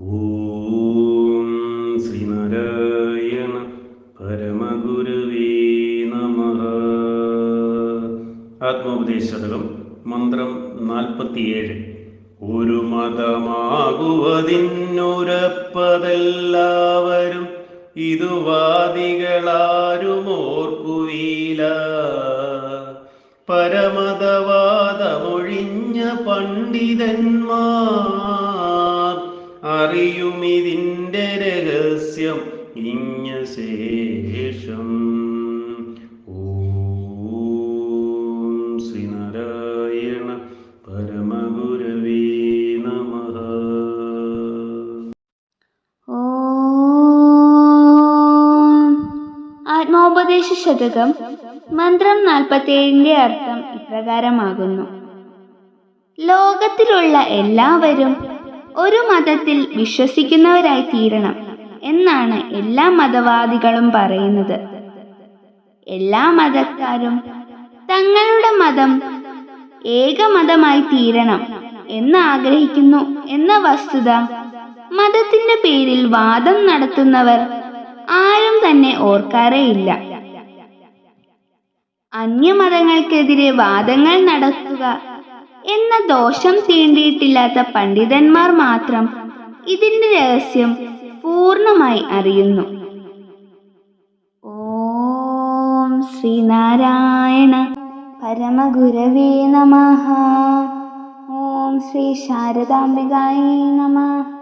ഓം ശ്രീനാരായണ പരമഗുരുവേ നമ. ആത്മോപദേശതകം മന്ത്രം നാൽപ്പത്തിയേഴ്. ഒരു മതമാകുവതിന്നുരപ്പതെല്ലാവരും ഇതുവാദികളാരുമോർക്കുവീല പരമതവാദമൊഴിഞ്ഞ പണ്ഡിതന്മാർ അറിയുമിതിന്റെ രഹസ്യം ഇഞ്ഞ ശേഷം. ആത്മോപദേശ ശതകം മന്ത്രം നാൽപ്പത്തിയേഴിന്റെ അർത്ഥം ഇപ്രകാരമാകുന്നു. ലോകത്തിലുള്ള എല്ലാവരും ഒരു മതത്തിൽ വിശ്വസിക്കുന്നവരായി തീരണം എന്നാണ് എല്ലാ മതവാദികളും പറയുന്നത്. എല്ലാ മതക്കാരും തങ്ങളുടെ മതം ഏകമതമായി തീരണം എന്ന് ആഗ്രഹിക്കുന്നു എന്ന വസ്തുത മതത്തിന്റെ പേരിൽ വാദം നടത്തുന്നവർ ആരും തന്നെ ഓർക്കാറേയില്ല. അന്യമതങ്ങൾക്കെതിരെ വാദങ്ങൾ നടത്തുക എന്ന ദോഷം തീണ്ടിയിട്ടില്ലാത്ത പണ്ഡിതന്മാർ മാത്രം ഇതിന്റെ രഹസ്യം പൂർണമായി അറിയുന്നു. ഓം ശ്രീനാരായണ പരമഗുരവേ നമഃ. ഓം ശ്രീ ശാരദാംബികായി നമഃ.